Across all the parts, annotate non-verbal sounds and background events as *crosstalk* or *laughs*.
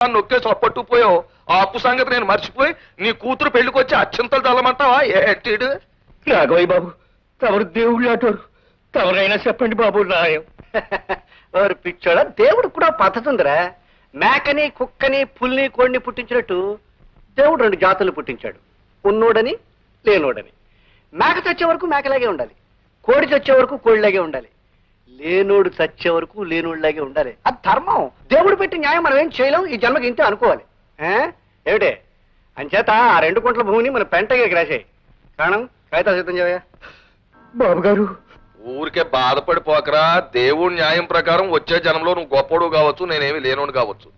నొక్కేసి అప్పట్టుపోయావు ఆ అప్పు సంగతి నేను మర్చిపోయి నీ కూతురు పెళ్ళికొచ్చి అత్యంతలు తల్లమంటావా ఏటీడు రాఘవయ్య బాబు తమరు దేవుళ్ళు అంటారు. తమరైనా చెప్పండి బాబు న్యాయం *laughs* ఓరి పిచ్చోడా దేవుడు కూడా పద్ధతి ఉందిరా మేకని కుక్కని పుల్ని కోడిని పుట్టించినట్టు దేవుడు రెండు జాతులు పుట్టించాడు. ఉన్నోడని లేనోడని. మేక చచ్చే వరకు మేకలాగే ఉండాలి. కోడి చచ్చే వరకు కోడిలాగే ఉండాలి. లేనోడు చచ్చే వరకు లేనోడిలాగే ఉండాలి. అది ధర్మం. దేవుడు పెట్టి న్యాయం మనం ఏం చేయలేం ఈ జన్మకి ఇంతే అనుకోవాలి. ఆ? ఏమిటే? అంచేత ఆ రెండు కుంట్ల భూమిని మన పెంటగా రాసాయి. కారణం? కాగితాలు సిద్ధం చేయవయ్యా? బాబు గారు ఊరికే బాధపడిపోకరా. దేవుడి న్యాయం ప్రకారం వచ్చే జన్మలో నువ్వు గొప్పడు కావచ్చు నేనేమి లేనోడు కావచ్చు.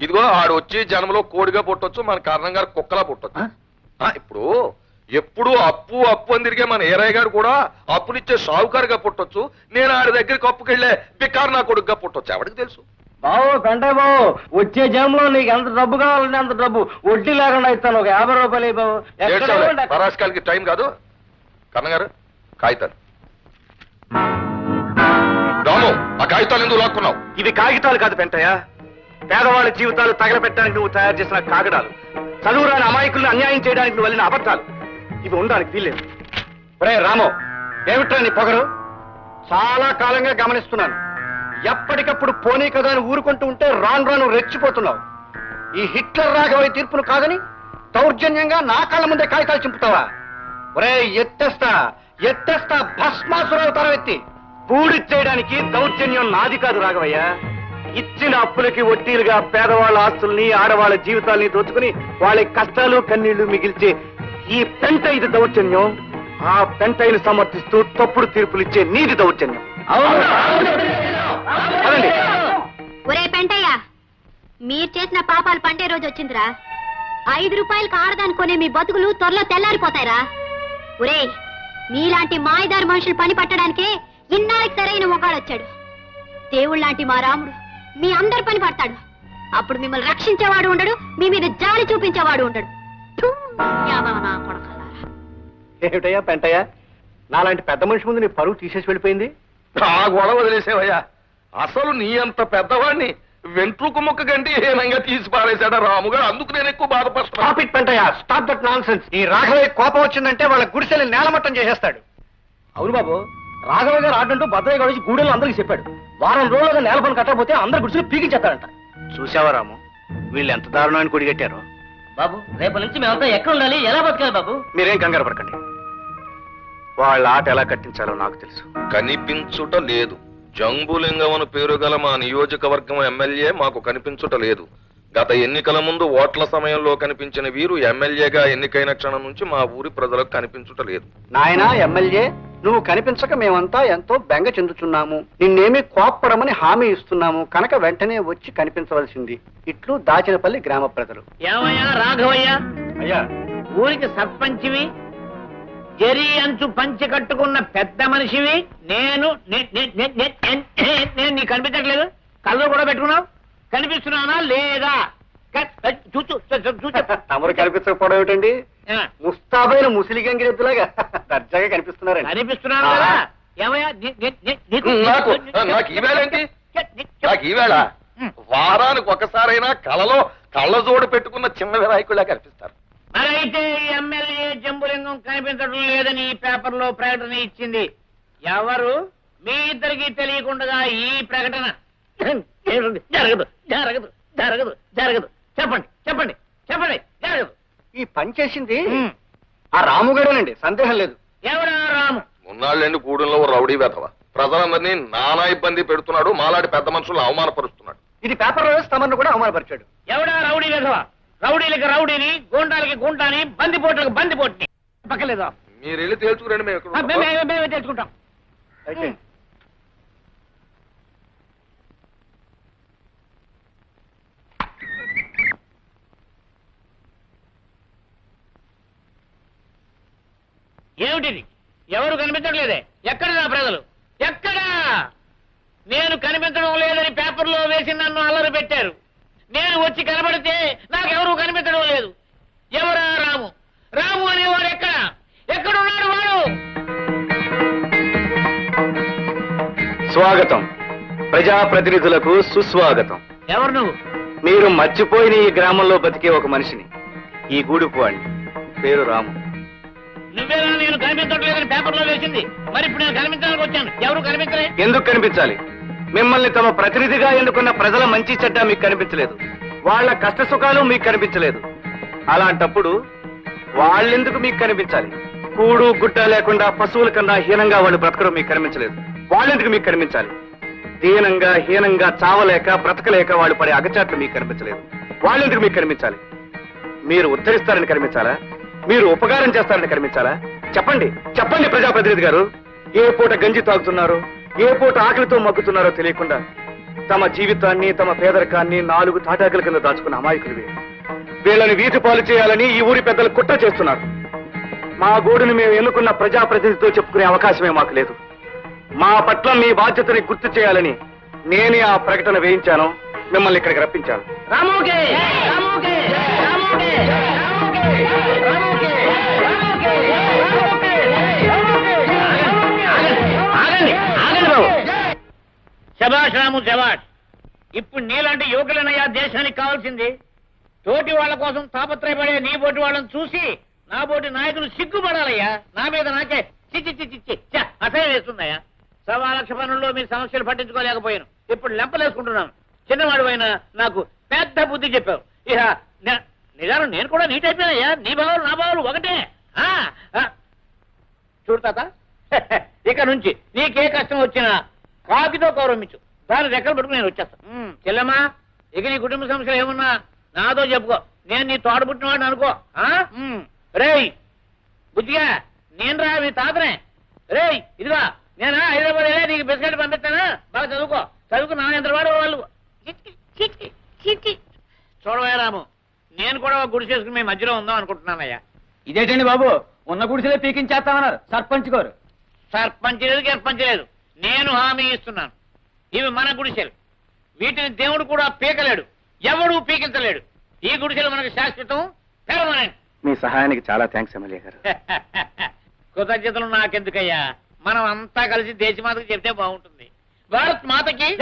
ఇదిగో ఆడు వచ్చే జన్మలో కోడిగా పుట్టొచ్చు మన కారణంగా కుక్కలా పుట్టొచ్చు. ఆ, ఇప్పుడు ఎప్పుడు అప్పు అప్పు అని తిరిగే మన ఏరయ్య గారు కూడా అప్పునిచ్చే షావుకారుగా పుట్టొచ్చు. నేను ఆడి దగ్గరికి అప్పుకెళ్ళే బికారు నా కొడుకుగా పుట్టొచ్చు. ఎవరికి తెలుసు? బాబు పెంటయ్య బాబు వచ్చే జన్మలో నీకు ఎంత డబ్బు కావాలంటే అంత డబ్బు వడ్డీ లేకుండా ఇస్తాను. ఒక యాభై రూపాయలు బాబు. పరాశకాలకి టైం కాదు. కన్నగారు కాగితాలు. రాము ఆ కాగితాలు ఎందుకు లాక్కున్నావు? ఇవి కాగితాలు కాదు పెంటయ్య. పేదవాళ్ళ జీవితాలు తగలబెట్టడానికి నువ్వు తయారు చేసిన కాగడాలు చదువురాని అమాయకులను అన్యాయం చేయడానికి నువ్వు వెళ్ళిన అబద్ధాలు. ఇవి ఉండడానికి వీల్లేదు. ఒరే రామో ఏమిట్రా నీ పొగరు? చాలా కాలంగా గమనిస్తున్నాను. ఎప్పటికప్పుడు పోనీ కదా అని ఊరుకుంటూ ఉంటే రాను రాను రెచ్చిపోతున్నావు. ఈ హిట్లర్ రాఘవయ్య తీర్పును కాదని దౌర్జన్యంగా నా కాళ్ళ ముందే కాగితాలు చింపుతావా? ఒరే ఎత్తేస్తా ఎత్తేస్తా భస్మాసురవుతారా ఎత్తి. పూడి చేయడానికి దౌర్జన్యం నాది కాదు రాఘవయ్య. ఇచ్చిన అప్పులకి వడ్డీలుగా పేదవాళ్ళ ఆస్తుల్ని ఆడవాళ్ళ జీవితాల్ని దోచుకుని వాళ్ళ కష్టాలు కన్నీళ్ళు మిగిల్చి ఈ పెంట ఇది దౌర్జన్యం ఆ పెంటైని సమర్థిస్తూ తప్పుడు తీర్పులు ఇచ్చే నీది దౌర్జన్యం. ఒరే పెంటయ్య మీరు చేసిన పాపాలు పండే రోజు వచ్చిందిరా. ఐదు రూపాయలకు ఆడదాని కొనే మీ బతుకులు త్వరలో తెల్లారిపోతాయిరా. ఒరే మీలాంటి మాయదారి మనుషులు పని పట్టడానికే ఇన్నాళ్ళకి సరైన మొగాడు వచ్చాడు. దేవుళ్ళ లాంటి మా రాముడు మీ అందరి పని పడతాడు. అప్పుడు మిమ్మల్ని రక్షించేవాడు ఉండడు మీ మీద జాలి చూపించేవాడు ఉండడు. ఏమిటయ్యా పెంటయ్య? నాలాంటి పెద్ద మనిషి ముందు నీ పరువు తీసేసి వెళ్ళిపోయింది? ఆ గొడవ వదిలేసేవయ్యా. అసలు నీ అంత పెద్దవాడిని వెంట్రుకు ముక్క కంటే హీనంగా తీసి పారేశాడా రాముగారు అందుకు నేను ఎక్కువ బాధపడుతున్నా stop it Pentayya. Stop that non ఈ రాఘవయ్య కోపం వచ్చిందంటే వాళ్ళ గుడిసెల్ని నేలమట్టం చేసేస్తాడు. అవును బాబు రాఘవ గారు ఆడంటూ భద్రయ్య గారు వచ్చి గూడెల్లో అందరికి చెప్పాడు. వారం రోజులుగా నేల పని కట్టకపోతే అందరు గుడిసెలు పీకించేస్తారంట చూసావా రాము? వీళ్ళు ఎంత దారుణమైన కుడిగట్టారో? బాబు రేపటి నుంచి మేమంతా ఎక్కడ ఉండాలి? ఎలా బతకాలి బాబు? మీరేం కంగారు పడకండి. వాళ్ళ ఆట ఎలా కట్టించాలో నాకు తెలుసు. కనిపించుట లేదు. జంబులింగం అని పేరు గల మా నియోజకవర్గం ఎమ్మెల్యే మాకు కనిపించుట లేదు. గత ఎన్నికల ముందు ఓట్ల సమయంలో కనిపించిన వీరు ఎమ్మెల్యేగా ఎన్నికైన క్షణం నుంచి మా ఊరి ప్రజలకు కనిపించుట లేదు. నాయనా ఎమ్మెల్యే నువ్వు కనిపించక మేమంతా ఎంతో బెంగ చెందుతున్నాము నిన్నేమీ కోప్పడమని హామీ ఇస్తున్నాము. కనుక వెంటనే వచ్చి కనిపించవలసింది. ఇట్లు దాచినపల్లి గ్రామ ప్రజలు. ఏమయ్యా రాఘవయ్య? అయ్యా. ఊరికి సర్పంచివి? జరి అంచు పంచి కట్టుకున్న పెద్ద మనిషివి? నేను నే- నే- నే- నే- నే- నేను నీకు కనిపించట్లేదు. కళ్ళు కూడా పెట్టుకున్నావు? కనిపిస్తున్నానా? లేదా? క- చూ- చూ- చూ- చూ- చూ- *laughs* తమరు కనిపించకపోవడం ఏమిటండి? ముస్తాబైన ముసిలి గంగిరెద్దులాగా దర్జాగా కనిపిస్తున్నారండి. కనిపిస్తున్నాను కదా? ఏమయ్యా? నీ- నీ- నీ- నీకు నాకు నాకు ఈవేళేంటి నాకు ఈవేళ వారానికి ఒకసారైనా కలలో కళ్ళజోడు పెట్టుకున్న చిన్న వినాయకుడిలా కనిపిస్తారు. మరైతే ఈ ఎమ్మెల్యే జంబులింగం కనిపించడం లేదని ఈ పేపర్లో ప్రకటన ఇచ్చింది. ఎవరు? మీ ఇద్దరికి తెలియకుండా ఈ ప్రకటన. జరగదు జరగదు జరగదు జరగదు. చెప్పండి చెప్పండి చెప్పండి జరగదు. ఈ పని చేసింది. ఆ రాముగారేనండి సందేహం లేదు. ఎవడా రాము? ఉన్నాళ్ళండి గూడెంలో ఓ రౌడీ వెధవ. ప్రజలందరినీ నానా ఇబ్బంది పెడుతున్నాడు మాలాంటి పెద్ద మనుషులను అవమానపరుస్తున్నాడు. ఇది పేపర్ తమను కూడా అవమానపరిచాడు. ఎవడా రౌడీ విధవ? రౌడీలకి రౌడీని గూండాలకి గుంటాని బందిపోట్లకు బందిపోట్ని. పక్కలేదా. మీరు వెళ్ళి తేల్చుకురండి మేము ఇక్కడ. మేమే మేమే తెలుసుకుంటాం అయితే ఏమిటిది ఎవరు కనిపించట్లేదే? ఎక్కడ నా ప్రజలు? ఎక్కడా? నేను కనిపించడం లేదని పేపర్లో వేసి నన్ను అల్లరి పెట్టారు. నేను వచ్చి కనబడితే నాకెవరూ కనిపించడం లేదు. ఎవరా రాము? రాము అనేవాడు ఎక్కడ? ఎక్కడున్నాడు వాడు? స్వాగతం. ప్రజాప్రతినిధులకు సుస్వాగతం. ఎవరు నువ్వు? మీరు మర్చిపోయిన ఈ గ్రామంలో బతికే ఒక మనిషిని. ఈ గూడుపు వాడిని పేరు రాము. నువ్వేనా నేను కనిపించట్లేదని పేపర్లో వేసింది. మరి ఇప్పుడు నేను కనిపించడానికి వచ్చాను. ఎవరు కనిపించలే? ఎందుకు కనిపించాలి? మిమ్మల్ని తమ ప్రతినిధిగా ఎన్నుకున్న ప్రజల మంచి చెడ్డ మీకు కనిపించలేదు. వాళ్ళ కష్ట సుఖాలు మీకు కనిపించలేదు. అలాంటప్పుడు వాళ్ళెందుకు మీకు కనిపించాలి? కూడు గుడ్డ లేకుండా పశువుల కన్నా హీనంగా వాళ్ళు బ్రతకడం మీకు కనిపించలేదు. వాళ్ళెందుకు మీకు కనిపించాలి? దీనంగా హీనంగా చావలేక బ్రతకలేక వాళ్ళు పడే అగచాట్లు మీకు కనిపించలేదు. వాళ్ళెందుకు మీకు కనిపించాలి? మీరు ఉద్ధరిస్తారని కనిపించాలా? మీరు ఉపకారం చేస్తారని కనిపించాలా? చెప్పండి చెప్పండి ప్రజాప్రతినిధి గారు. ఏ పూట గంజి తాగుతున్నారో? ఏ పూట ఆకలితో మగ్గుతున్నారో తెలియకుండా తమ జీవితాన్ని తమ పేదరికాన్ని నాలుగు తాటాకుల కింద దాచుకున్న అమాయకులు వీళ్ళని వీధి పాలు చేయాలని ఈ ఊరి పెద్దలు కుట్ర చేస్తున్నారు. మా గోడును మేము ఎన్నుకున్న ప్రజాప్రతినిధితో చెప్పుకునే అవకాశమే మాకు లేదు. మా పట్ల మీ బాధ్యతని గుర్తు చేయాలని నేనే ఆ ప్రకటన వేయించాను. మిమ్మల్ని ఇక్కడికి రప్పించాను. శబాష్ రాము శబాష్ ఇప్పుడు నీలాంటి యువకులనయ్యా దేశానికి కావాల్సింది. తోటి వాళ్ళ కోసం తాపత్రయపడే నీ బోటి వాళ్ళని చూసి నా బోటి నాయకులు సిగ్గుపడాలయ్యా. నా మీద నాకే చిచ్చి చిచ్చి చిచ్చి అసహ్యం వేస్తుందయ్యా. సవా లక్ష పనుల్లో మీ సమస్యలు పట్టించుకోలేకపోయాను. ఇప్పుడు లెంపలేసుకుంటున్నాను. చిన్నవాడు అయినా నాకు పెద్ద బుద్ధి చెప్పావు. ఇక నే- నేను కూడా నీట్ అయిపోయానయ్యా. నీ బావులు నా బావులు ఒకటే. ఆ, చూడు తాత. *laughs* ఇక నుంచి నీకే కష్టం వచ్చినా కాకితో గౌరవించు. దాని రెక్కలు పట్టుకుని నేను వచ్చేస్తాను చెల్లెమ్మా ఇక నీ కుటుంబ సమస్యలు ఏమన్నా నాతో చెప్పుకో. నేను నీ తోడ పుట్టినవాడిని అనుకో. రేయ్ బుద్ధిగా నేను రా మీ తాతనే. రేయ్ ఇదిగా నేనా హైదరాబాద్ వెళ్ళా నీకు బిస్కెట్ పంపిస్తానా? బాగా చదువుకో. చదువుకు నా ఎంత వాడు వాళ్ళు. చూడవయ్య రాము నేను కూడా ఒక గుడి చేసుకుని మీ మధ్యలో ఉందాం అనుకుంటున్నానయ్యా. ఇదేటండి బాబు? ఉన్న గుడిసెలే పీకించేస్తామన్నారు. సర్పంచ్ గారు. సర్పంచ్ లేదు గర్పంచ్ లేదు. నేను హామీ ఇస్తున్నాను. ఇవి మన గుడిసెలు. వీటిని దేవుడు కూడా పీకలేడు. ఎవడు పీకించలేడు. ఈ గుడిసెలు మనకు శాశ్వతం పెర్మనెంట్ మీ సహాయానికి చాలా థ్యాంక్స్ ఎమ్మెల్యే గారు. *laughs* కృతజ్ఞతలు నాకెందుకయ్యా? మనం అంతా కలిసి దేశమాతకి చెప్తే బాగుంటుంది. భారత్ మాతకి